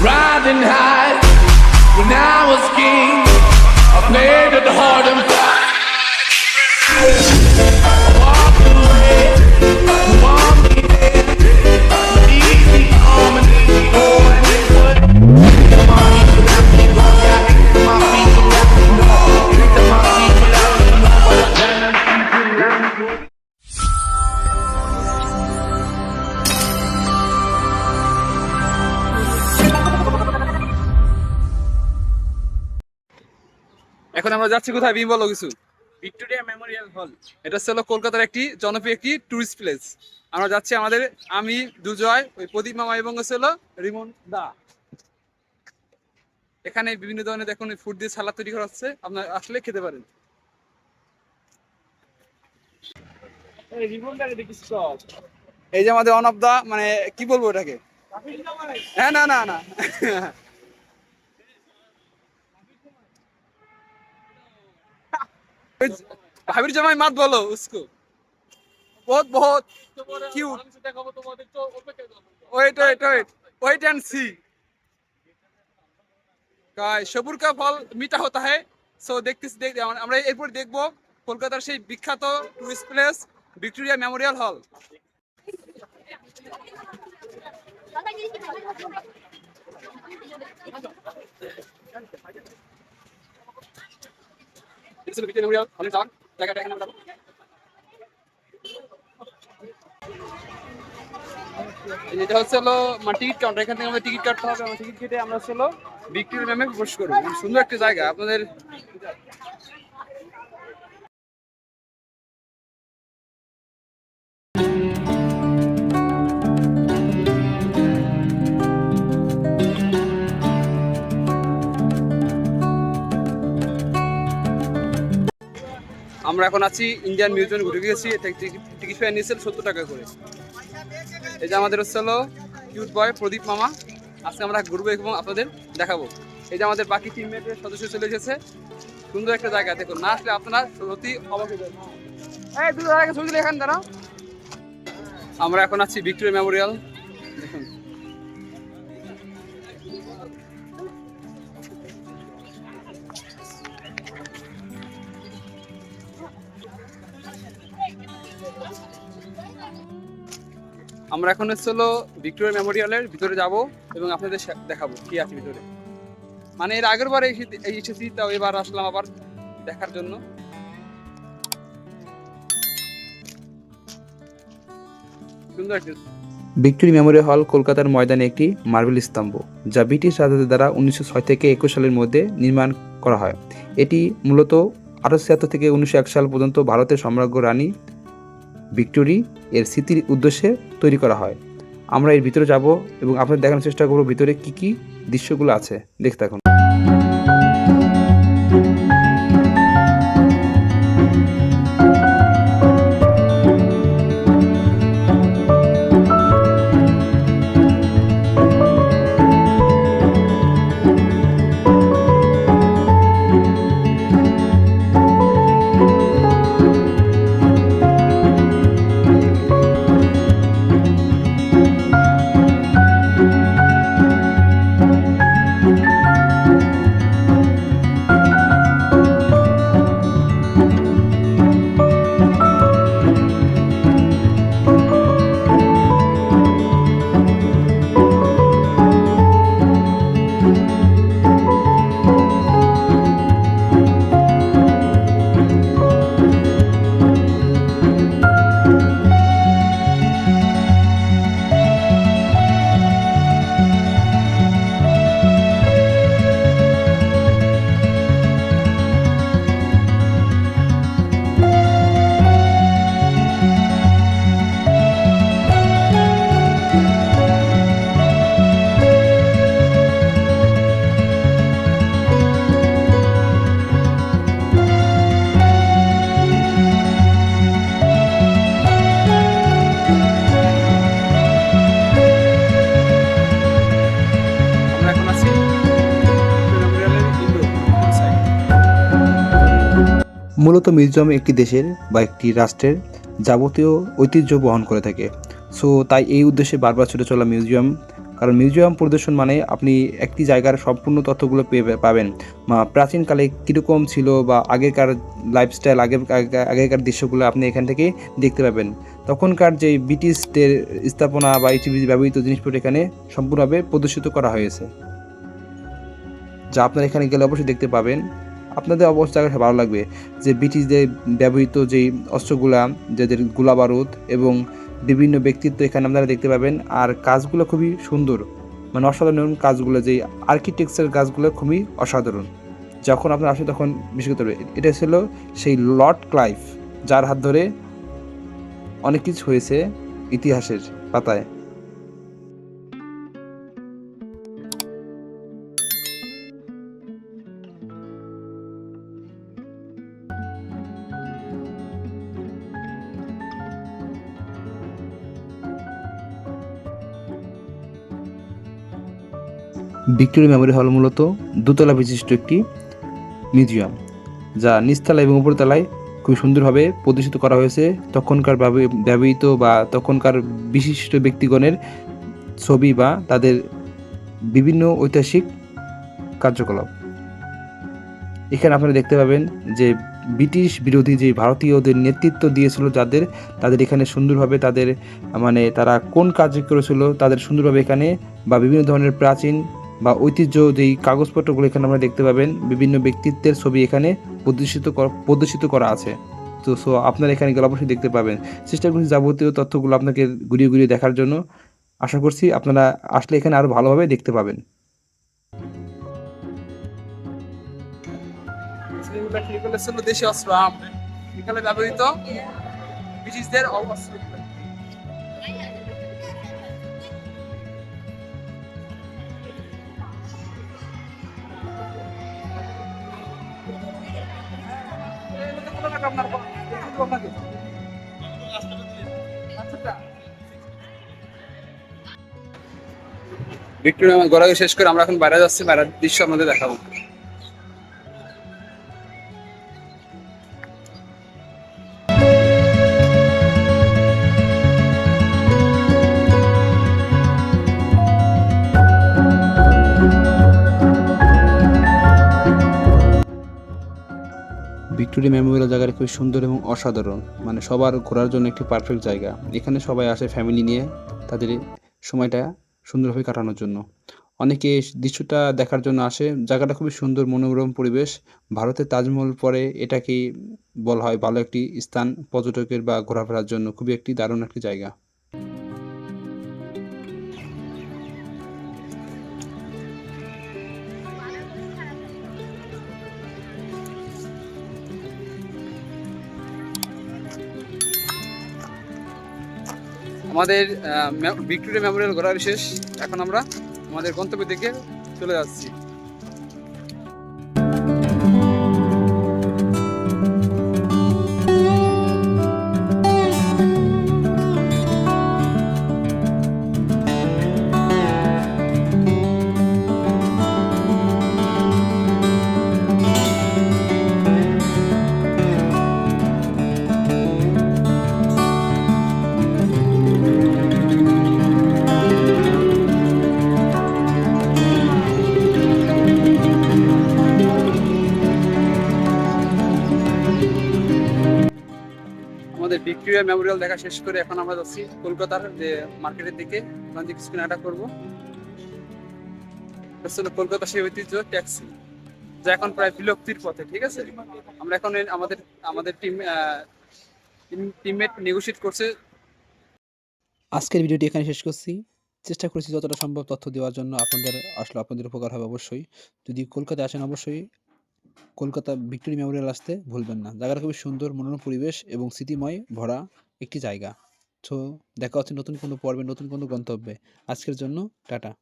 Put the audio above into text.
riding high. When I was king, I played it hard and fast. যাচ্ছি কোথায়? বিম বলো কিছু। ভিক্টোরিয়া মেমোরিয়াল হল। এটা হচ্ছে হলো কলকাতার একটি জনপ্রিয় একটি টুরিস্ট প্লেস আমরা যাচ্ছি আমাদের আমি দুজয় ওই প্রদীপ মামা এবং হচ্ছে হলো রিমন দা। এখানে বিভিন্ন ধরনের দেখুন ফুড দিয়ে সালাদ তৈরি করা হচ্ছে। আপনার আসলে খেতে পারেন। এই যে আমাদের অন অফ দা মানে কি বলব এটাকে? হ্যাঁ না না না। ভাবির জামাই মাত বলো, উসকো। বহুত বহুত। Cute wait wait wait wait and see guy সবুর কা ফল মিঠা হতা হ্যায়। সো দেখতেছি, দেখ, আমরা এরপর দেখব কলকাতার সেই বিখ্যাত টুরিস্ট প্লেস ভিক্টোরিয়া মেমোরিয়াল হল যেটা হচ্ছে হলো মানে টিকিট কাউন্টার এখান থেকে আমাদের টিকিট কাটতে হবে টিকিট কেটে আমরা হলো বিক্রির ম্যামে প্রবেশ করব। মানে সুন্দর একটা জায়গা। আপনাদের আমরা এখন আছি ইন্ডিয়ান মিউজিয়ামে ঘুরে এটা টিকিট ফেয়ার নিয়েছিল সত্তর টাকা করে। এই যে আমাদের হচ্ছে হলো কিউট বয় প্রদীপ মামা। আজকে আমরা ঘুরবো এবং আপনাদের দেখাবো। এই যে আমাদের বাকি টিমমেটের সদস্য চলে এসেছে। সুন্দর একটা জায়গা, দেখুন। না আসলে আপনারা সত্যি অবাক হয়ে দুটো এখানে দাঁড়া আমরা এখন আছি ভিক্টোরিয়া মেমোরিয়াল দেখুন। আমরা এখন হচ্ছে হলো ভিক্টোরিয়া মেমোরিয়ালের ভিতরে যাব এবং আপনাদের দেখাবো কি আছে ভিতরে। মানে এর আগের বার এসেছি তাও এবার আসলাম আবার দেখার জন্য। সুন্দর ভিক্টোরি মেমোরিয়াল হল কলকাতার ময়দানে একটি মার্বেল স্তম্ভ, যা ব্রিটিশ রাজাদের দ্বারা উনিশশো ছয় থেকে একুশ সালের মধ্যে নির্মাণ করা হয়। এটি মূলত আঠারোশো ছিয়াত্তর থেকে উনিশশো এক সাল পর্যন্ত ভারতের সম্রাজ্ঞ রানী ভিক্টোরি এর স্মৃতির উদ্দেশ্যে তৈরি করা হয়। আমরা এর ভিতরে যাব এবং আপনাদের দেখানোর চেষ্টা করব ভিতরে কি কি দৃশ্যগুলো আছে। দেখতে মূলত মিউজিয়াম একটি দেশের বা একটি রাষ্ট্রের যাবতীয় ঐতিহ্য বহন করে থাকে। সো তাই এই উদ্দেশ্যে বারবার ছুটে চলা মিউজিয়াম, কারণ মিউজিয়াম পরিদর্শন মানে আপনি একটি জায়গার সম্পূর্ণ তথ্যগুলো পেয়ে পাবেন। প্রাচীনকালে কীরকম ছিল বা আগেকার লাইফস্টাইল আগে- আগেকার দৃশ্যগুলো আপনি এখান থেকে দেখতে পাবেন। তখনকার যে ব্রিটিশদের স্থাপনা বা এই ব্যবহৃত জিনিসপত্র এখানে সম্পূর্ণভাবে প্রদর্শিত করা হয়েছে। যা আপনারা এখানে গেলে অবশ্যই দেখতে পাবেন। আপনাদের অবস্থা জায়গাটা ভালো লাগবে। যে ব্রিটিশদের ব্যবহৃত যেই অস্ত্রগুলা, যাদের গোলা বারুদ এবং বিভিন্ন ব্যক্তিত্ব এখানে আপনারা দেখতে পাবেন, আর কাজগুলো খুবই সুন্দর। মানে অসাধারণ কাজগুলো, যেই আর্কিটেকচার কাজগুলো খুবই অসাধারণ। যখন আপনারা আসে তখন বিশেষ করে এটা ছিল সেই লর্ড ক্লাইভ, যার হাত ধরে অনেক কিছু হয়েছে ইতিহাসের পাতায়। ভিক্টোরিয়া মেমোরি হল মূলত দোতলা বিশিষ্ট একটি মিউজিয়াম, যা নিচতলা এবং উপরতলায় খুব সুন্দরভাবে প্রদর্শিত করা হয়েছে। তখনকার ব্যব- ব্যবহৃত বা তখনকার বিশিষ্ট ব্যক্তিগণের ছবি বা তাদের বিভিন্ন ঐতিহাসিক কার্যকলাপ। এখানে আপনারা দেখতে পাবেন যে ব্রিটিশ বিরোধী যে ভারতীয়দের নেতৃত্ব দিয়েছিল, যাদের, তাদের এখানে সুন্দরভাবে তাদের মানে তারা কোন কাজ করেছিল, তাদের সুন্দরভাবে এখানে বা বিভিন্ন ধরনের প্রাচীন বা ঐতিহ্য যেই কাগজপত্রগুলো এখানে আমরা দেখতে পাবেন, বিভিন্ন ব্যক্তিত্বের ছবি এখানে প্রদর্শিত প্রদর্শিত করা আছে। তো সো আপনারা এখানে গেলে অবশ্যই দেখতে পাবেন। চেষ্টা করছি যাবতীয় তথ্যগুলো আপনাকে ঘুরিয়ে ঘুরিয়ে দেখার জন্য আশা করছি আপনারা আসলে এখানে আরও ভালোভাবে দেখতে পাবেন। দেশি অস্ত্র এখানে ব্যবহৃত ব্রিটিশদের অস্ত্র। ভিক্টোরিয়া ঘোরাঘুরি শেষ করে আমরা এখন বাইরে যাচ্ছি বাইরের দৃশ্য আপনাদের দেখাবো। ভিক্টোরিয়া মেমোরিয়াল জায়গাটা খুবই সুন্দর এবং অসাধারণ। মানে সবার ঘোরার জন্য একটি পারফেক্ট জায়গা। এখানে সবাই আসে ফ্যামিলি নিয়ে তাদের সময়টা সুন্দরভাবে কাটানোর জন্য। অনেকে দৃশ্যটা দেখার জন্য আসে। জায়গাটা খুবই সুন্দর, মনোরম পরিবেশ। ভারতের তাজমহল পরে এটাকেই বলা হয় ভালো একটি স্থান, পর্যটকের বা ঘোরাফেরার জন্য। খুবই একটি দারুণ একটি জায়গা। আমাদের ভিক্টোরিয়া মেমোরিয়াল ঘোরার শেষ। এখন আমরা আমাদের গন্তব্যের দিকে চলে যাচ্ছি। ভিক্টোরিয়া মেমোরিয়াল দেখা শেষ করে এখন আমরা যাচ্ছি কলকাতার যে মার্কেটের দিকে। ওখান থেকে কিছু কেনাকাটা করব। কলকাতা সেই ঐতিহ্য ট্যাক্সি যা এখন প্রায় বিলুপ্তির পথে, ঠিক আছে? আমরা এখন আমাদের আমাদের টিম টিমমেট নেগোশিয়েট করছে। আজকের ভিডিওটি এখানে শেষ করছি। চেষ্টা করছি যতটা সম্ভব তথ্য দেওয়ার জন্য। আপনাদের আসলে আপনাদের উপকার হবে অবশ্যই। যদি কলকাতায় আসেন অবশ্যই কলকাতা ভিক্টোরি মেমোরিয়াল আসতে ভুলবেন না। জায়গাটা খুবই সুন্দর, মনোরম পরিবেশ এবং স্মৃতিময় ভরা একটি জায়গা। তো দেখা হচ্ছে নতুন কোনো পর্বে, নতুন কোনো গন্তব্যে। আজকের জন্য টাটা।